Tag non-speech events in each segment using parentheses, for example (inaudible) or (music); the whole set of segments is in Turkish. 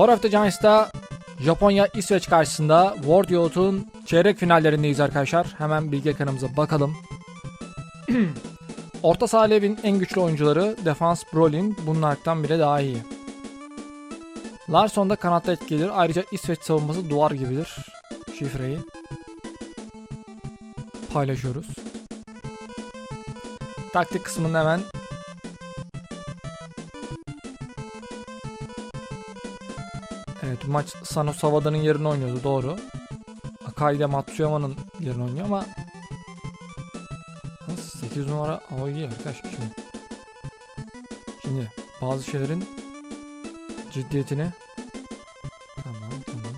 War of the Giants'ta Japonya İsveç karşısında World Youth'un çeyrek finallerindeyiz arkadaşlar. Hemen bilgi ekranımıza bakalım. (clears throat) Orta saha en güçlü oyuncuları defans Brolin bunlardan bile daha iyi. Larsson da kanatta etkilidir. Ayrıca İsveç savunması duvar gibidir. Şifreyi paylaşıyoruz. Taktik kısmında hemen Evet maç Sano Savada'nın yerine oynuyordu doğru. Akai ile Matsuyama'nın yerine oynuyor ama Nasıl 8 numara o iyi arkadaş şimdi. Şimdi bazı şeylerin ciddiyetini Tamam tamam.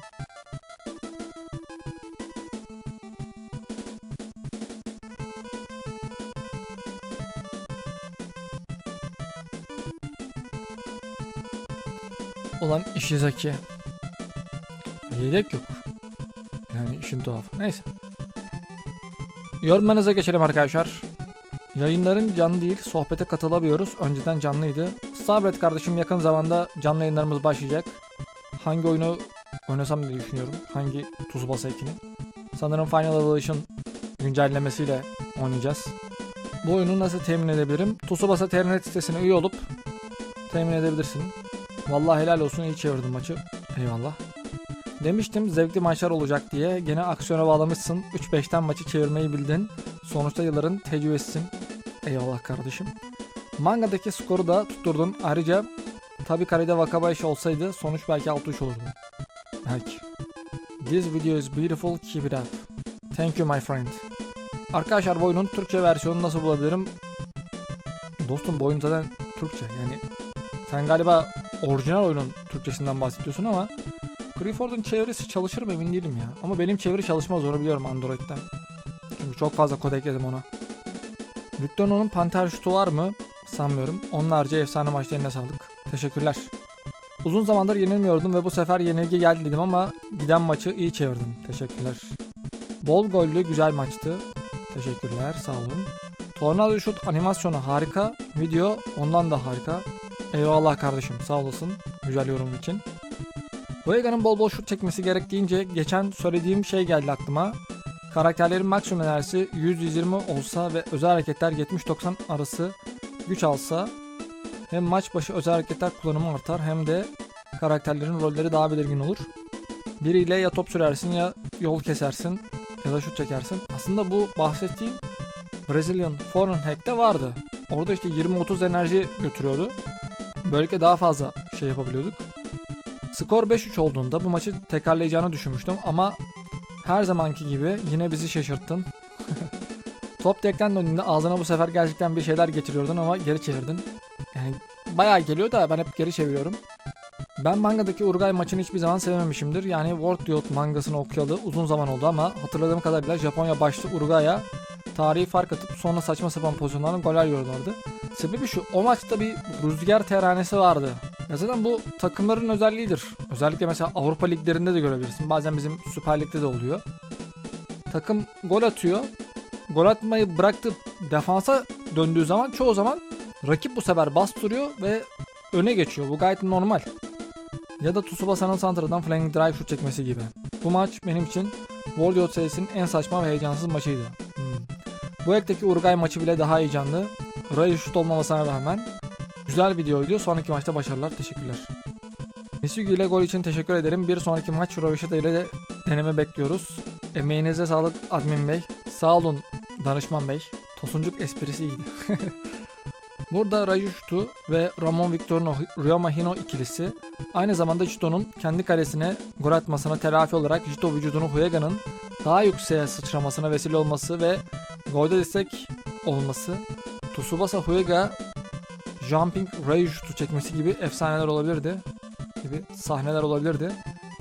Ulan Ishizaki. Yedek yok. Yani işin tuhafı. Neyse. Yorumlarınıza geçelim arkadaşlar. Yayınların canlı değil, sohbete katılabiliyoruz. Önceden canlıydı. Sabret kardeşim yakın zamanda canlı yayınlarımız başlayacak. Hangi oyunu oynasam diye düşünüyorum. Hangi Tsubasa 2'ni. Sanırım Final Evolution güncellemesiyle oynayacağız. Bu oyunu nasıl temin edebilirim? Tsubasa Ternet sitesine üye olup temin edebilirsin. Vallahi helal olsun iyi çevirdin maçı. Eyvallah. Demiştim zevkli maçlar olacak diye. Gene aksiyona bağlamışsın. 3-5'ten maçı çevirmeyi bildin. Sonuçta yılların tecrübesisin. Eyvallah kardeşim. Manga'daki skoru da tutturdun. Ayrıca tabi karede Wakabayashi olsaydı sonuç belki 6-3 olurdu. Belki. This video is beautiful. Keep it up. Thank you my friend. Arkadaşlar bu oyunun Türkçe versiyonunu nasıl bulabilirim? Dostum bu oyun zaten Türkçe yani. Sen galiba orijinal oyunun Türkçesinden bahsediyorsun ama Clifford'un çevresi çalışır mı emin değilim ya. Ama benim çeviri çalışmaz onu biliyorum Android'den. Çünkü çok fazla kod ekledim ona. Victorino'nun panter şutu var mı? Sanmıyorum. Onlarca efsane maçlarına sağlık. Teşekkürler. Uzun zamandır yenilmiyordum ve bu sefer yenilgi geldi dedim ama giden maçı iyi çevirdim. Teşekkürler. Bol gollü güzel maçtı. Teşekkürler sağ olun. Tornado şut animasyonu harika. Video ondan da harika. Eyvallah kardeşim sağ olasın güzel yorum için. Boyega'nın bol bol şut çekmesi gerektiğince geçen söylediğim şey geldi aklıma. Karakterlerin maksimum enerjisi 100-120 olsa ve özel hareketler 70-90 arası güç alsa hem maç başı özel hareketler kullanımı artar hem de karakterlerin rolleri daha belirgin olur. Biriyle ya top sürersin ya yol kesersin ya da şut çekersin. Aslında bu bahsettiğim Brazilian Foreign Hack'te vardı. Orada işte 20-30 enerji götürüyordu. Böylelikle daha fazla şey yapabiliyorduk. Skor 5-3 olduğunda bu maçı tekrarlayacağını düşünmüştüm ama her zamanki gibi yine bizi şaşırttın. (laughs) Top tekten döndüğünde ağzına bu sefer gerçekten bir şeyler getiriyordun ama geri çevirdin. Yani bayağı geliyor da ben hep geri çeviriyorum. Ben mangadaki Urugay maçını hiçbir zaman sevmemişimdir. Yani World Youth mangasını okuyalı uzun zaman oldu ama hatırladığım kadarıyla Japonya başta Urugay'a tarihi fark atıp sonra saçma sapan pozisyonlarla goller yiyorlardı. Sebebi şu, o maçta bir rüzgar teranesi vardı. Ya zaten bu takımların özelliğidir. Özellikle mesela Avrupa liglerinde de görebilirsin. Bazen bizim Süper Lig'de de oluyor. Takım gol atıyor. Gol atmayı bıraktıp defansa döndüğü zaman çoğu zaman rakip bu sefer bastırıyor ve öne geçiyor. Bu gayet normal. Ya da Tsubasa'nın santradan flying drive şut çekmesi gibi. Bu maç benim için World serisinin en saçma ve heyecansız maçıydı. Hmm. Bu ekteki Uruguay maçı bile daha heyecanlı. Ray şut olmamasına rağmen Güzel videoydu. Sonraki maçta başarılar. Teşekkürler. Misugi ile gol için teşekkür ederim. Bir sonraki maç Röveşata ile de deneme bekliyoruz. Emeğinize sağlık admin bey. Sağ olun danışman bey. Tosuncuk esprisi iyiydi. (laughs) Burada Rayushtu ve Ramon Victorino Ryoma Hino ikilisi aynı zamanda Jito'nun kendi kalesine gol atmasına telafi olarak Jito vücudunu Huyaga'nın daha yükseğe sıçramasına vesile olması ve golde destek olması Tsubasa Huyaga Jumping Ray şutu çekmesi gibi efsaneler olabilirdi. Gibi sahneler olabilirdi.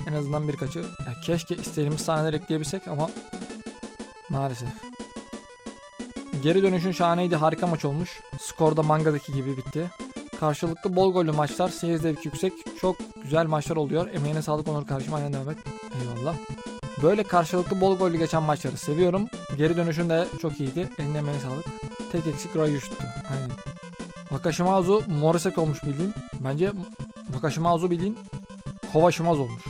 En azından birkaçı. Ya keşke istediğimiz sahneler ekleyebilsek ama maalesef. Geri dönüşün şahaneydi. Harika maç olmuş. Skorda mangadaki gibi bitti. Karşılıklı bol gollü maçlar. Seyir zevki yüksek. Çok güzel maçlar oluyor. Emeğine sağlık Onur kardeşim. Aynen devam. Eyvallah. Böyle karşılıklı bol gollü geçen maçları seviyorum. Geri dönüşün de çok iyiydi. Eline emeğine sağlık. Tek eksik Ray. Aynen. Wakashimazu Morisek olmuş bildiğin. Bence Wakashimazu bildiğin Kovaşımaz olmuş.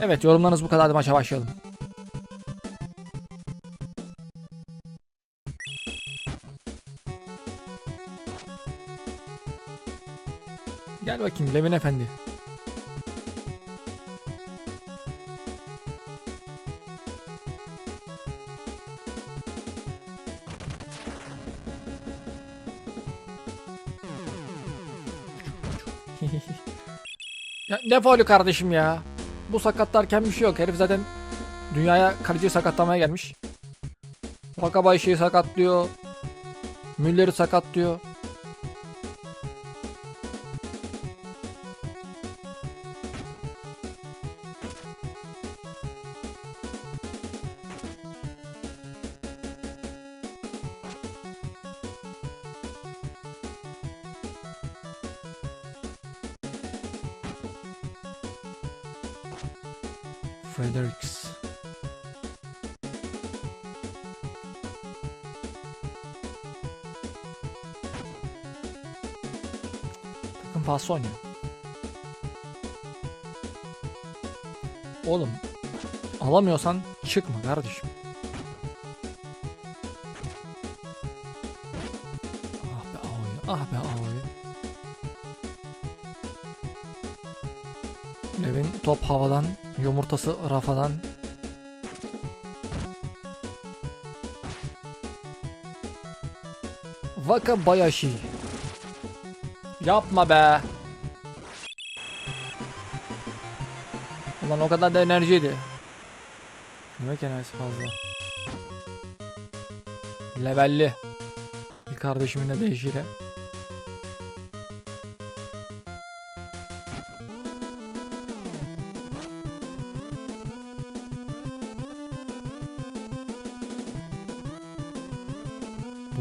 Evet yorumlarınız bu kadardı maça başlayalım. Gel bakayım Levin Efendi. Ne faulü kardeşim ya. Bu sakatlarken bir şey yok. Herif zaten dünyaya kaleci sakatlamaya gelmiş. Wakabayishi'yi sakatlıyor. Müller'i sakatlıyor. Fredericks. Takım pası oynuyor. Oğlum alamıyorsan çıkma kardeşim. Top havadan, yumurtası rafadan. Wakabayashi. Yapma be. Ulan o kadar da enerjiydi. Demek enerjisi fazla. Levelli. Bir kardeşimin de değişiyle.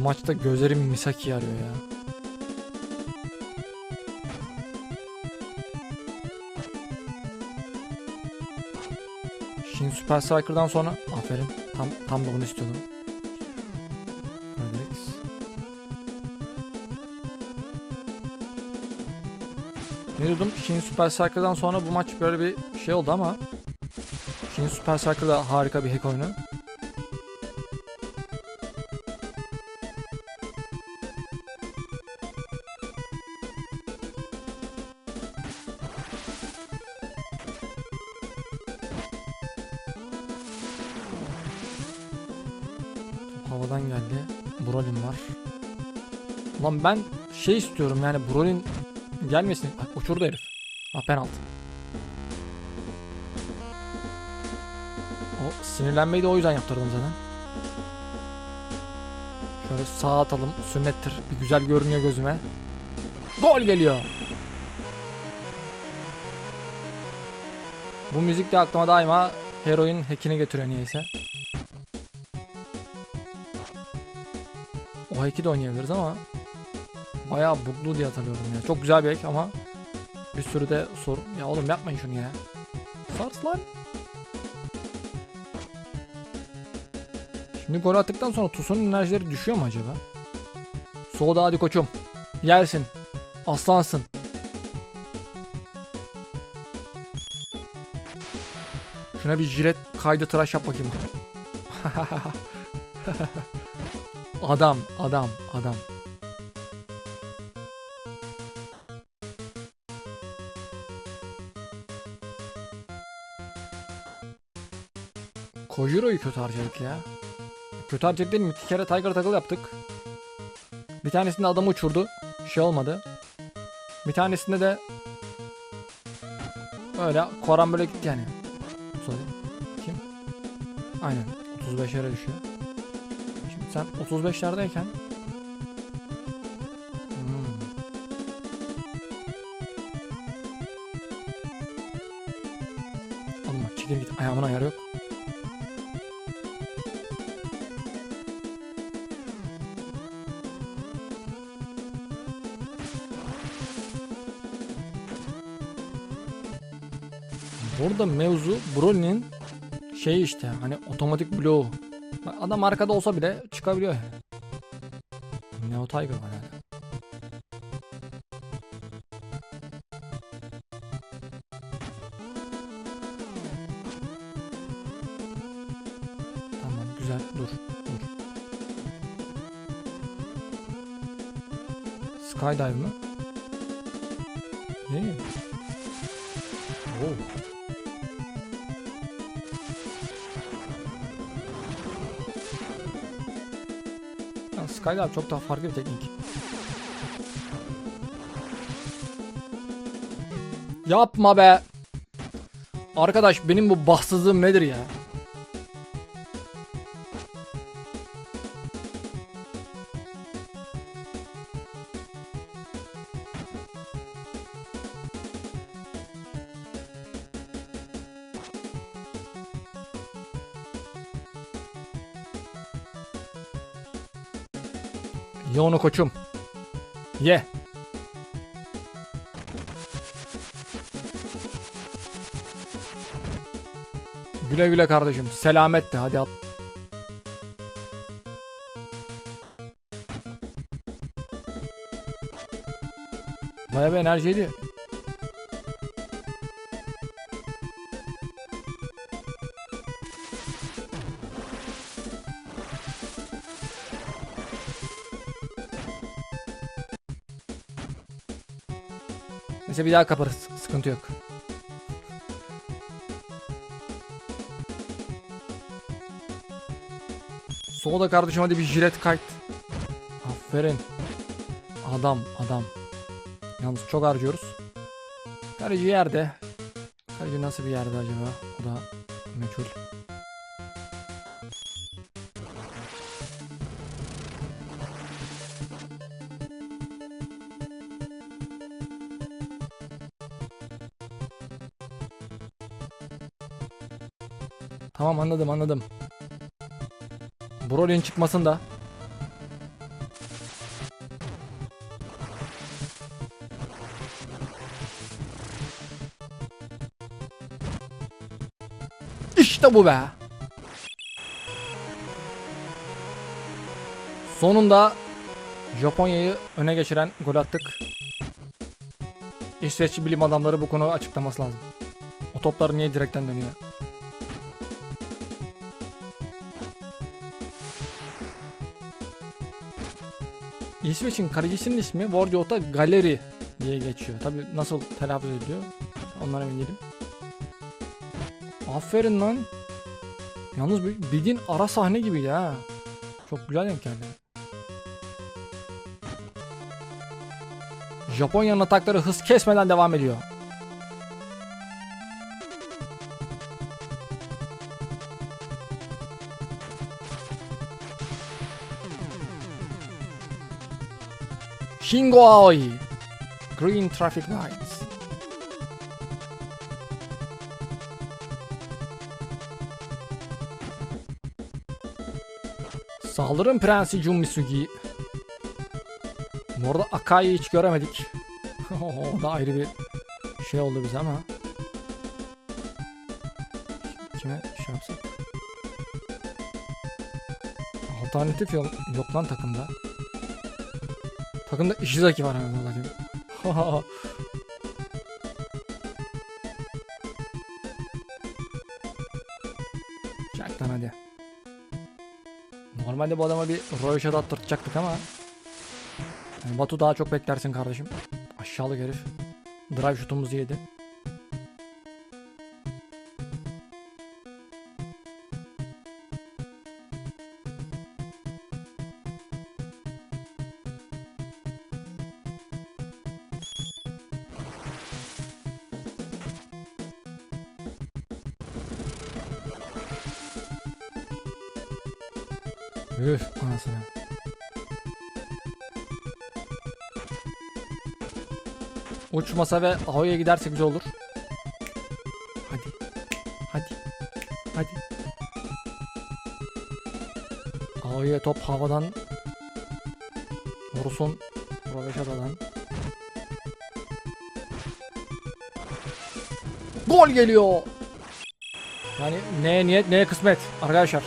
Maçta gözlerim Misaki arıyor ya. Shin Super Striker'dan sonra aferin. Tam tam da bunu istiyordum. Ne diyordum? Shin Super Striker'dan sonra bu maç böyle bir şey oldu ama Shin Super Striker da harika bir hack oyunu. Ulan ben şey istiyorum yani Brolin gelmesin. Bak uçurdu herif. Ha penaltı. O sinirlenmeyi de o yüzden yaptırdım zaten. Şöyle sağa atalım. Sünnettir. Bir güzel görünüyor gözüme. Gol geliyor. Bu müzik de aklıma daima heroin hackini getiriyor niyeyse. O hack'i de oynayabiliriz ama bayağı buglu diye hatırlıyorum ya. Çok güzel bir hack ama bir sürü de sorun. Ya oğlum yapmayın şunu ya. Sars lan. Şimdi gol attıktan sonra Tusun'un enerjileri düşüyor mu acaba? Soğuda hadi koçum. Yersin. Aslansın. Şuna bir jilet kaydı tıraş yap bakayım. (laughs) adam, adam, adam. Kojiro'yu kötü harcadık ya. Kötü harcadık değil mi? İki kere Tiger Tackle yaptık. Bir tanesinde adam uçurdu. Şey olmadı. Bir tanesinde de öyle Koran böyle gitti yani. Kim? Aynen. 35'lere düşüyor. Şimdi sen 35'lerdeyken burada mevzu Broly'nin şey işte hani otomatik bloğu. Adam arkada olsa bile çıkabiliyor. Neo Tiger var yani. Tamam güzel dur dur. Skydive mı? Ne? Skydive çok daha farklı bir teknik. Yapma be. Arkadaş benim bu bahtsızlığım nedir ya? Ye onu koçum. Ye. Güle güle kardeşim. Selamet de hadi at. Baya bir enerjiydi. Neyse bir daha kaparız. Sıkıntı yok. Solda kardeşim hadi bir jilet kayıt. Aferin. Adam adam. Yalnız çok harcıyoruz. Kaleci yerde. Kaleci nasıl bir yerde acaba? O da meçhul. Tamam anladım anladım. Broly'nin çıkmasın da. İşte bu be. Sonunda Japonya'yı öne geçiren gol attık. İsveçli bilim adamları bu konuyu açıklaması lazım. O toplar niye direkten dönüyor? İsveç'in kalecisinin ismi Vorjota Galeri diye geçiyor. Tabi nasıl telaffuz ediliyor onlara emin değilim. Aferin lan. Yalnız bir- bildiğin ara sahne gibi ya. Çok güzel denk geldi. Japonya'nın atakları hız kesmeden devam ediyor. Shingo Aoi. Green traffic lights. Saldırın Prensi Jun Misugi. Bu arada Akai'yi hiç göremedik. (laughs) o da ayrı bir şey oldu bize ama. Kime şey yapsak? Alternatif yok, yok lan takımda. Takımda Ishizaki var hemen zaten. (laughs) Çak lan hadi. Normalde bu adama bir Royşat attırtacaktık ama yani Batu daha çok beklersin kardeşim. Aşağılık herif. Drive şutumuzu yedi. Üf anasını. Uçmasa ve Ahoy'a giderse güzel olur. Hadi. Hadi. Hadi. Ahoy'a top havadan. Vursun. Roveşata'dan. Gol geliyor. Yani neye niyet neye kısmet arkadaşlar.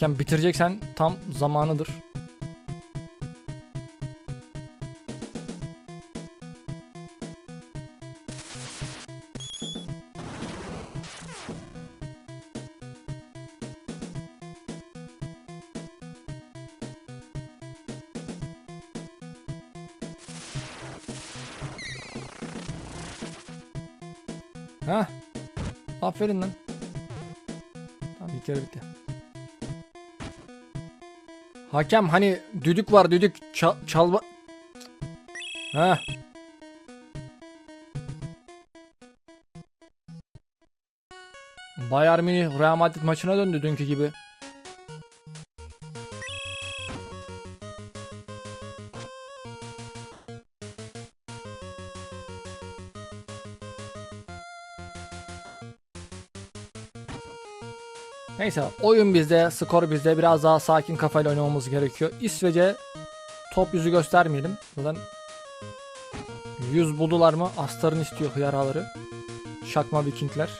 Hakem bitireceksen tam zamanıdır. Ha? Aferin lan. Hakem hani düdük var düdük çal çalma. Ha. Bayern Münih Real Madrid maçına döndü dünkü gibi. Neyse oyun bizde, skor bizde. Biraz daha sakin kafayla oynamamız gerekiyor. İsveç'e top yüzü göstermeyelim. Zaten 100 buldular mı? Astar'ın istiyor hıyaraları. Şakma Vikingler.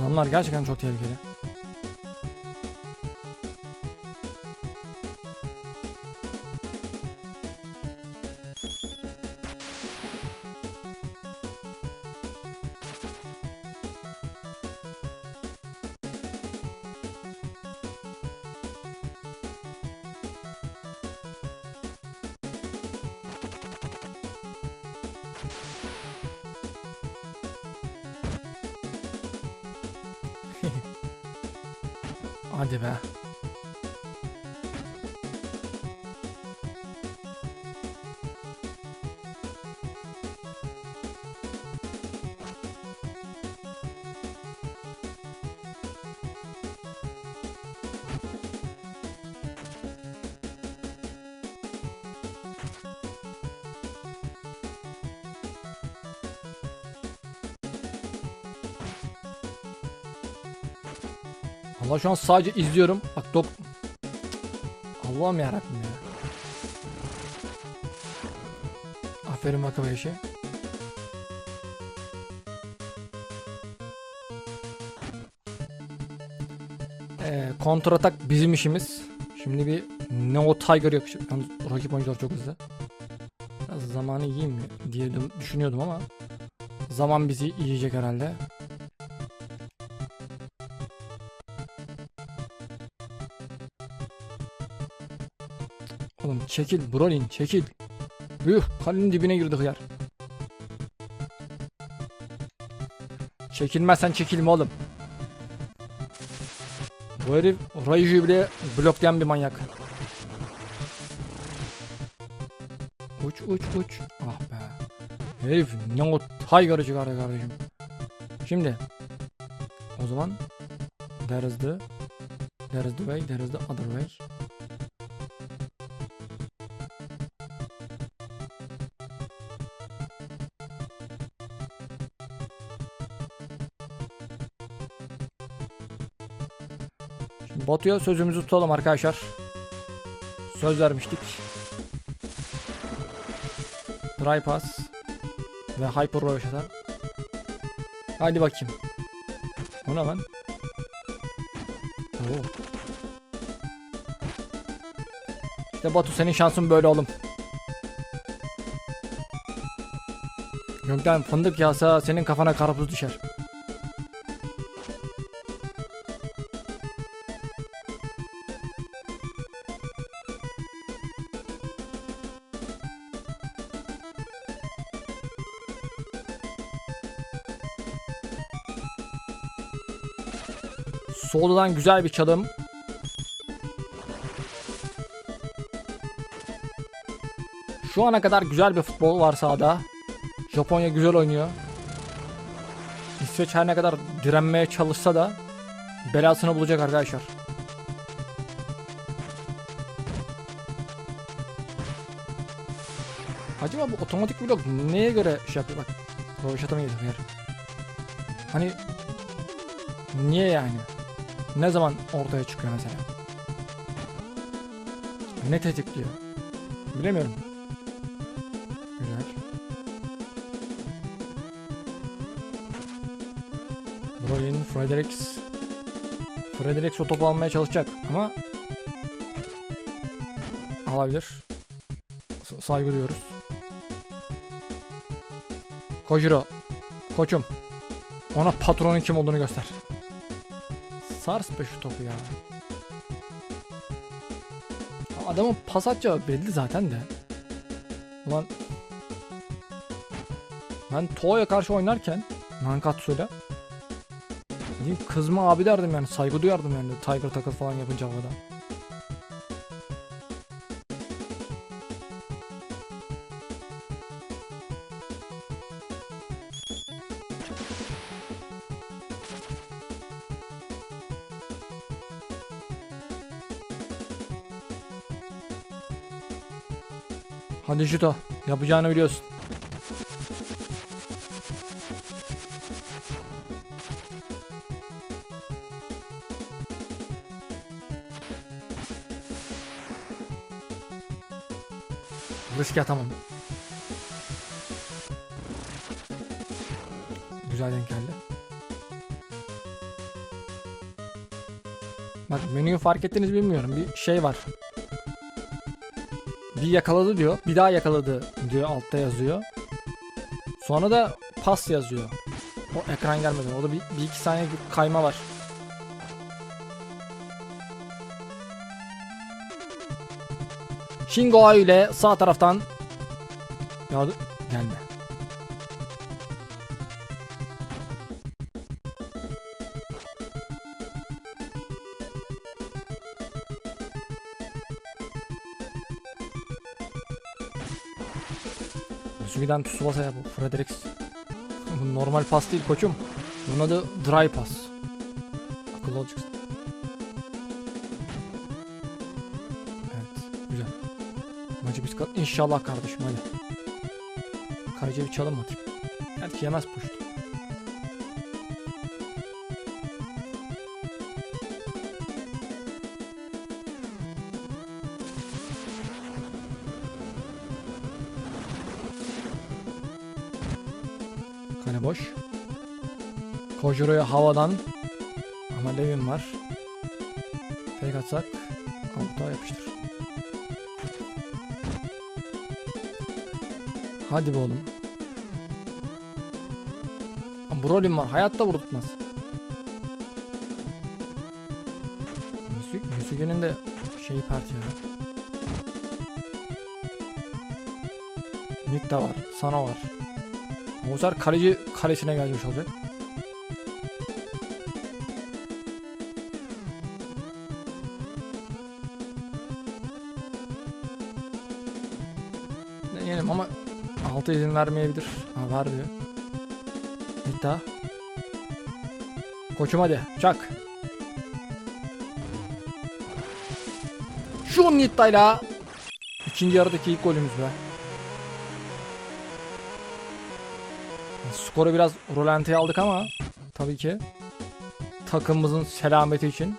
Adamlar gerçekten çok tehlikeli. Allah şu an sadece izliyorum. Bak dok... Allah'ım yarabbim ya. Aferin Wakabayashi. Ee, kontratak bizim işimiz. Şimdi bir Neo Tiger yapacak. Yalnız rakip oyuncular çok hızlı. Biraz zamanı yiyeyim mi diye dü- düşünüyordum ama zaman bizi yiyecek herhalde. Oğlum çekil Brolin çekil. Yuh kalenin dibine girdi hıyar. Çekilmezsen çekilme oğlum. Bu herif Raiju bile bloklayan bir manyak. Uç uç uç. Ah be. Herif ne o Tiger'ı çıkardı kardeşim. Şimdi. O zaman. There is the. There is the way. There is the other way. Batu'ya sözümüzü tutalım arkadaşlar. Söz vermiştik. Dry pass ve hyper roşata. Hadi bakayım. O ne lan? Oo. İşte Batu senin şansın böyle oğlum. Gökten fındık yağsa senin kafana karpuz düşer. Soldan güzel bir çalım. Şu ana kadar güzel bir futbol var sahada. Japonya güzel oynuyor. İsveç her ne kadar direnmeye çalışsa da belasını bulacak arkadaşlar. Acaba bu otomatik blok neye göre şey yapıyor bak. Rovaşata mı yedim yer? Hani niye yani? Ne zaman ortaya çıkıyor mesela? Ne tetikliyor? Bilemiyorum. Güzel. Brolin, Fredericks. Fredericks o topu almaya çalışacak ama alabilir. S- saygı duyuyoruz. Kojiro. Koçum. Ona patronun kim olduğunu göster. Sars be şu topu ya. Adamın pas atacağı belli zaten de. Ulan ben Toa'ya karşı oynarken Nankatsu'yla kızma abi derdim yani saygı duyardım yani Tiger tackle falan yapınca havada. Hadi Jito yapacağını biliyorsun. Riske atamam. Güzel denk geldi. Bak menüyü fark ettiniz bilmiyorum. Bir şey var. Bir yakaladı diyor. Bir daha yakaladı diyor altta yazıyor. Sonra da pas yazıyor. O ekran gelmedi. O da bir, bir iki saniye kayma var. Shingo ile sağ taraftan ya gelme. Sugi'den Tsubasa ya bu Fredericks. Bu normal pas değil koçum. Bunun adı dry pass. Akıllı olacaksın. Evet, güzel. Maçı biz inşallah kardeşim hadi. Kaleciye bir çalım atayım. Gerçi yemez puşt. Kojuro'ya havadan. Ama Levin var. Fake atsak. Avuta yapıştır. Hadi be oğlum. Brolin var. Hayatta vurdurtmaz. Müzik, de şeyi pert ya. Nick de var. Sana var. Sefer kaleci kalesine gelmiş olacak. Altı izin vermeyebilir. Ha var diyor. Daha. Koçum hadi çak. Şu Nitta'yla ikinci yarıdaki ilk golümüz be. Skoru biraz rolanteye aldık ama tabii ki takımımızın selameti için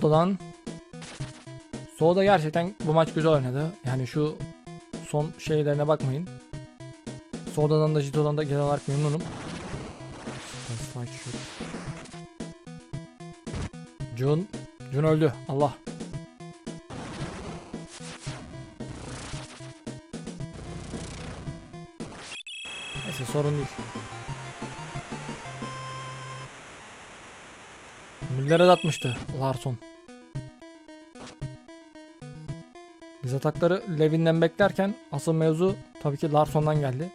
Soda'dan Soda gerçekten bu maç güzel oynadı. Yani şu son şeylerine bakmayın. Soda'dan da Jito'dan da genel olarak memnunum. Jun Jun öldü. Allah. sorun değil. Müller'e de atmıştı Larson. Biz atakları Levin'den beklerken asıl mevzu tabii ki Larson'dan geldi.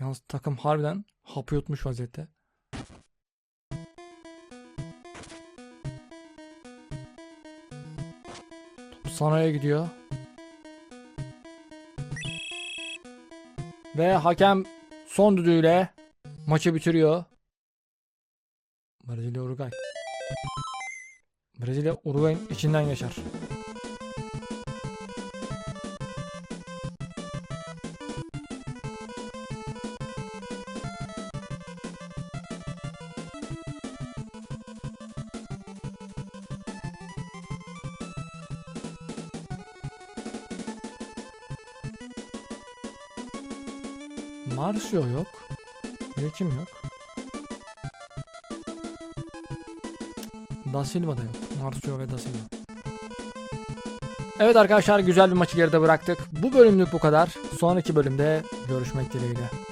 Yalnız takım harbiden hapı yutmuş vaziyette. Top Sano'ya gidiyor. Ve hakem son düdüğüyle maçı bitiriyor. Brezilya Uruguay. Brezilya Uruguay'ın içinden geçer. Marcio yok. Kim yok? Da Silva da yok. Marcio ve Da Silva. Evet arkadaşlar güzel bir maçı geride bıraktık. Bu bölümlük bu kadar. Sonraki bölümde görüşmek dileğiyle.